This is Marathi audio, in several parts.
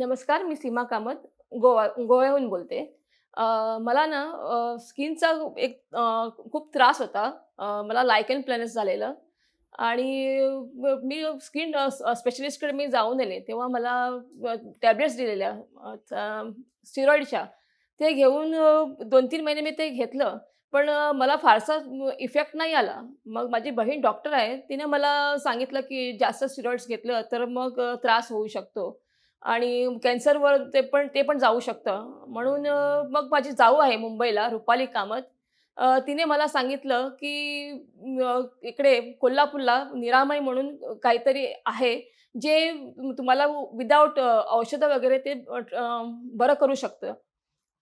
नमस्कार, मी सीमा कामत गोवा गोव्याहून बोलते. मला ना स्किनचा एक खूप त्रास होता. मला लायकन प्लॅनस झालेलं आणि मी स्किन स्पेशलिस्टकडे मी जाऊन आले. तेव्हा मला टॅबलेट्स टॅब्लेट्स दिलेल्या स्टिरॉईडच्या ते घेऊन दोन तीन महिने मी ते घेतलं. पण मला फारसा इफेक्ट नाही आला. मग माझी बहीण डॉक्टर आहे. तिने मला सांगितलं, की जास्त स्टिरॉइड्स घेतलं तर मग त्रास होऊ शकतो आणि कॅन्सरवर ते पण ते पण जाऊ शकतं. म्हणून मग माझी जाऊ आहे मुंबईला रुपाली कामत. तिने मला सांगितलं, की इकडे कोल्हापूरला निरामय म्हणून काहीतरी आहे, जे तुम्हाला विदाऊट औषधं वगैरे ते बरं करू शकतं.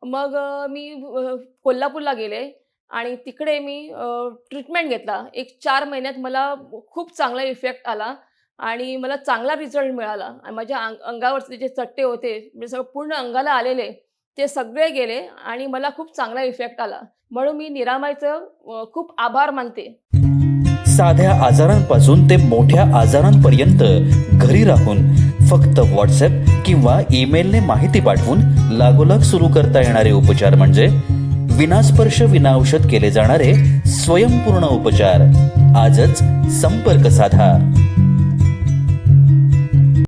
मग मी कोल्हापूरला गेले आणि तिकडे मी ट्रीटमेंट घेतला. एक चार महिन्यात मला खूप चांगला इफेक्ट आला आणि मला चांगला रिझल्ट मिळाला आणि माझ्या अंग अंगावरचे जे चट्टे होते, म्हणजे सगळं पूर्ण अंगाला आलेले, ते सगळे गेले आणि मला खूप चांगला इफेक्ट आला. म्हणून मी निरामायचं खूप आभार मानते. साध्या आजारांपासून ते मोठ्या आजारांपर्यंत घरी राहून फक्त व्हॉट्सअप किंवा ईमेलने माहिती पाठवून लागोलाग सुरू करता येणारे उपचार म्हणजे विनास्पर्श विनाऔषध केले जाणारे स्वयंपूर्ण उपचार आजच संपर्क साधा